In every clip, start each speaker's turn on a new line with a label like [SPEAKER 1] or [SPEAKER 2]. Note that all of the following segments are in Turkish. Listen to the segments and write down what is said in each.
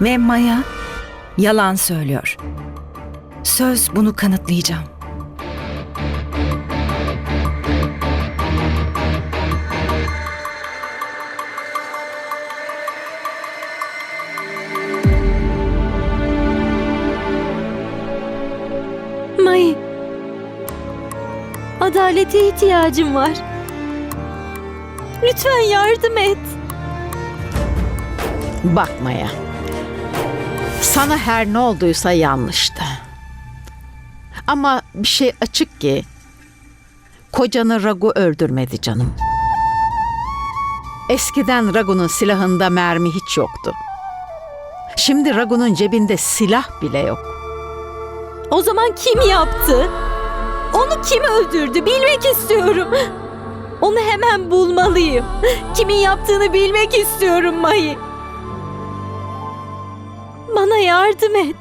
[SPEAKER 1] Ve Maya yalan söylüyor. Söz bunu kanıtlayacağım.
[SPEAKER 2] May. Adalete ihtiyacım var. Lütfen yardım et.
[SPEAKER 3] Bakmaya. Sana her ne olduysa yanlıştı. Ama bir şey açık ki kocanı Ragu öldürmedi canım. Eskiden Ragu'nun silahında mermi hiç yoktu. Şimdi Ragu'nun cebinde silah bile yok.
[SPEAKER 2] O zaman kim yaptı? Onu kim öldürdü bilmek istiyorum. Onu hemen bulmalıyım. Kimin yaptığını bilmek istiyorum May. Yardım et.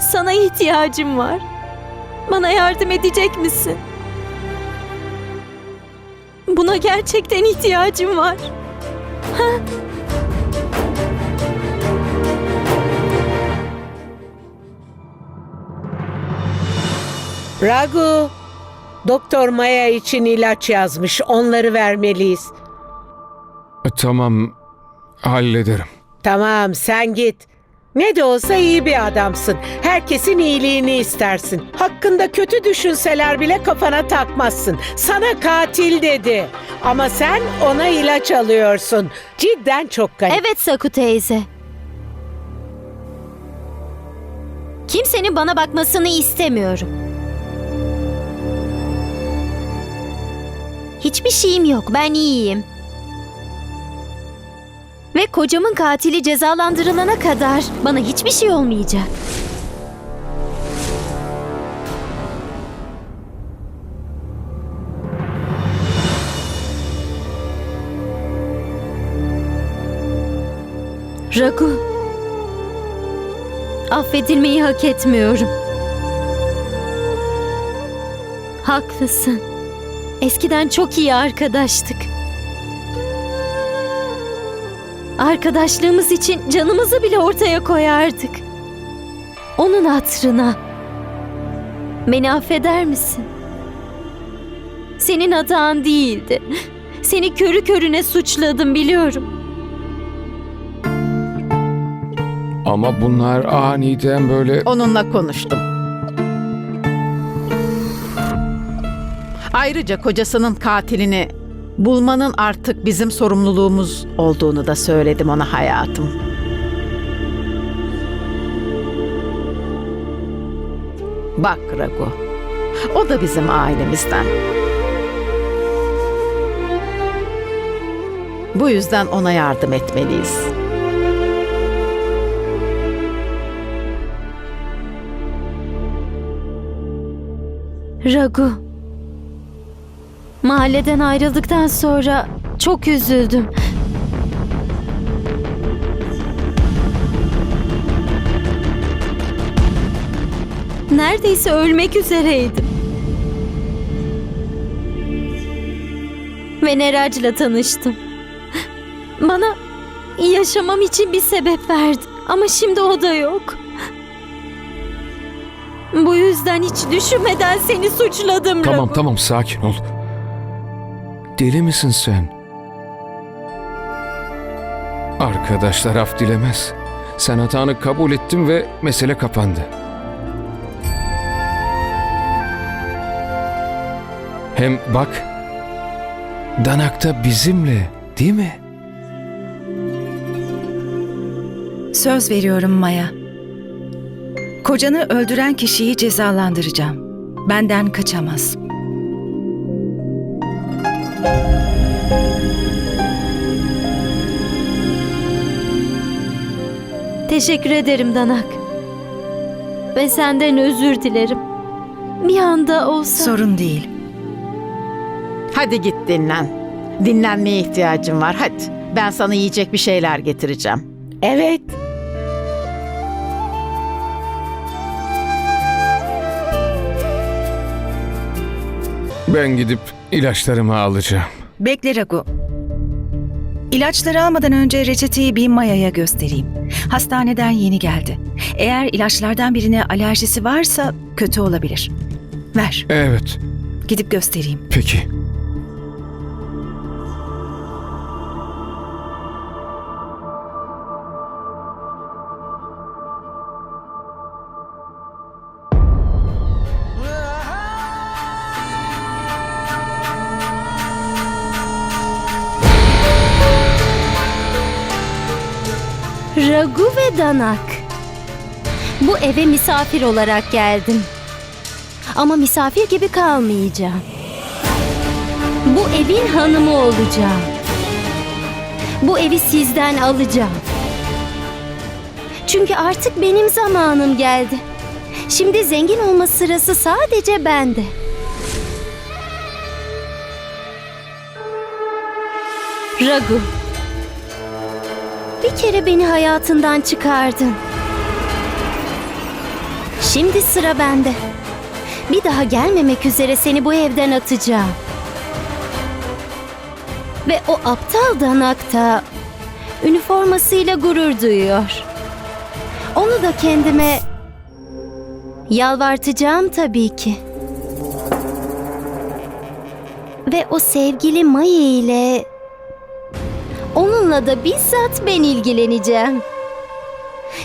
[SPEAKER 2] Sana ihtiyacım var. Bana yardım edecek misin? Buna gerçekten ihtiyacım var.
[SPEAKER 4] Ragu, Doktor Maya için ilaç yazmış. Onları vermeliyiz.
[SPEAKER 5] Tamam, hallederim.
[SPEAKER 4] Tamam, sen git. Ne de olsa iyi bir adamsın. Herkesin iyiliğini istersin. Hakkında kötü düşünseler bile kafana takmazsın. Sana katil dedi. Ama sen ona ilaç alıyorsun. Cidden çok garip.
[SPEAKER 2] Evet Saku teyze. Kimsenin bana bakmasını istemiyorum. Hiçbir şeyim yok. Ben iyiyim. Ve kocamın katili cezalandırılana kadar bana hiçbir şey olmayacak. Ragu. Affedilmeyi hak etmiyorum. Haklısın. Eskiden çok iyi arkadaştık. Arkadaşlığımız için canımızı bile ortaya koyardık. Onun hatırına. Beni affeder misin? Senin hatan değildi. Seni körü körüne suçladım biliyorum.
[SPEAKER 5] Ama bunlar aniden böyle...
[SPEAKER 3] Onunla konuştum. Ayrıca kocasının katilini bulmanın artık bizim sorumluluğumuz olduğunu da söyledim ona hayatım. Bak Ragu, o da bizim ailemizden. Bu yüzden ona yardım etmeliyiz.
[SPEAKER 2] Ragu. Mahalleden ayrıldıktan sonra çok üzüldüm. Neredeyse ölmek üzereydim. Ve Nerac'la tanıştım. Bana yaşamam için bir sebep verdi. Ama şimdi o da yok. Bu yüzden hiç düşünmeden seni suçladım
[SPEAKER 5] Tamam
[SPEAKER 2] Ragu.
[SPEAKER 5] tamam sakin ol. Deli misin sen? Arkadaşlar af dilemez. Sen hatanı kabul ettin ve mesele kapandı. Hem bak, Danak da bizimle değil mi?
[SPEAKER 1] Söz veriyorum Maya. Kocanı öldüren kişiyi cezalandıracağım. Benden kaçamaz.
[SPEAKER 2] Teşekkür ederim Danak. Ve senden özür dilerim. Bir anda olsa...
[SPEAKER 1] Sorun değil.
[SPEAKER 3] Hadi git dinlen. Dinlenmeye ihtiyacım var. Hadi. Ben sana yiyecek bir şeyler getireceğim.
[SPEAKER 4] Evet.
[SPEAKER 5] Ben gidip ilaçlarımı alacağım.
[SPEAKER 1] Bekle Ragu. İlaçları almadan önce reçeteyi bir Maya'ya göstereyim. Hastaneden yeni geldi. Eğer ilaçlardan birine alerjisi varsa kötü olabilir. Ver,
[SPEAKER 5] Evet,
[SPEAKER 1] gidip göstereyim.
[SPEAKER 5] peki.
[SPEAKER 2] Ragu ve Danak. Bu eve misafir olarak geldim. Ama misafir gibi kalmayacağım. Bu evin hanımı olacağım. Bu evi sizden alacağım. Çünkü artık benim zamanım geldi. Şimdi zengin olma sırası sadece bende. Ragu. Bir kere beni hayatından çıkardın. Şimdi sıra bende. Bir daha gelmemek üzere seni bu evden atacağım. Ve o aptal danak da üniformasıyla gurur duyuyor. Onu da kendime yalvartacağım tabii ki. Ve o sevgili Maya ile Onunla da bizzat ben ilgileneceğim.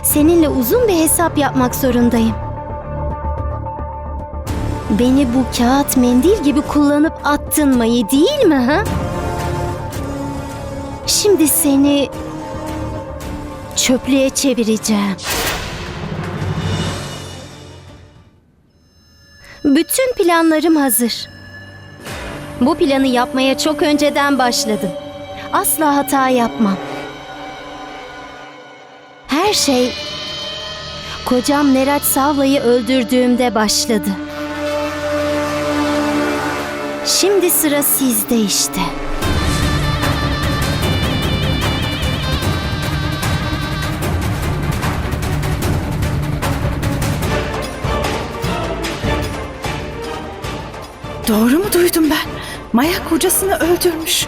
[SPEAKER 2] Seninle uzun bir hesap yapmak zorundayım. Beni bu kağıt mendil gibi kullanıp attın Mayı değil mi ha? Şimdi seni çöplüğe çevireceğim. Bütün planlarım hazır. Bu planı yapmaya çok önceden başladım. Asla hata yapmam. Her şey kocam Neraç Savla'yı öldürdüğümde başladı. Şimdi sıra sizde işte.
[SPEAKER 1] Doğru mu duydum ben? Maya kocasını öldürmüş.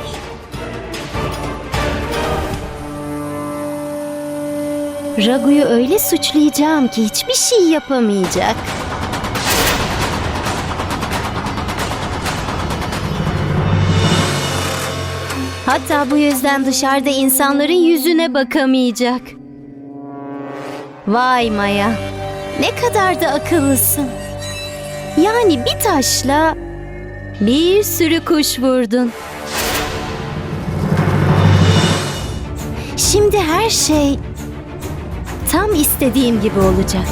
[SPEAKER 2] Ragu'yu öyle suçlayacağım ki hiçbir şey yapamayacak. Hatta bu yüzden dışarıda insanların yüzüne bakamayacak. Vay Maya, ne kadar da akıllısın. Yani bir taşla bir sürü kuş vurdun. Şimdi her şey tam istediğim gibi olacak.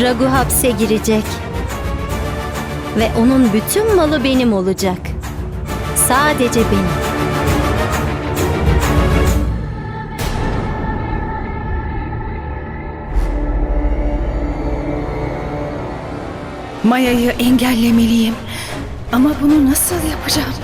[SPEAKER 2] Ragu hapse girecek. Ve onun bütün malı benim olacak. Sadece benim.
[SPEAKER 1] Maya'yı engellemeliyim. Ama bunu nasıl yapacağım?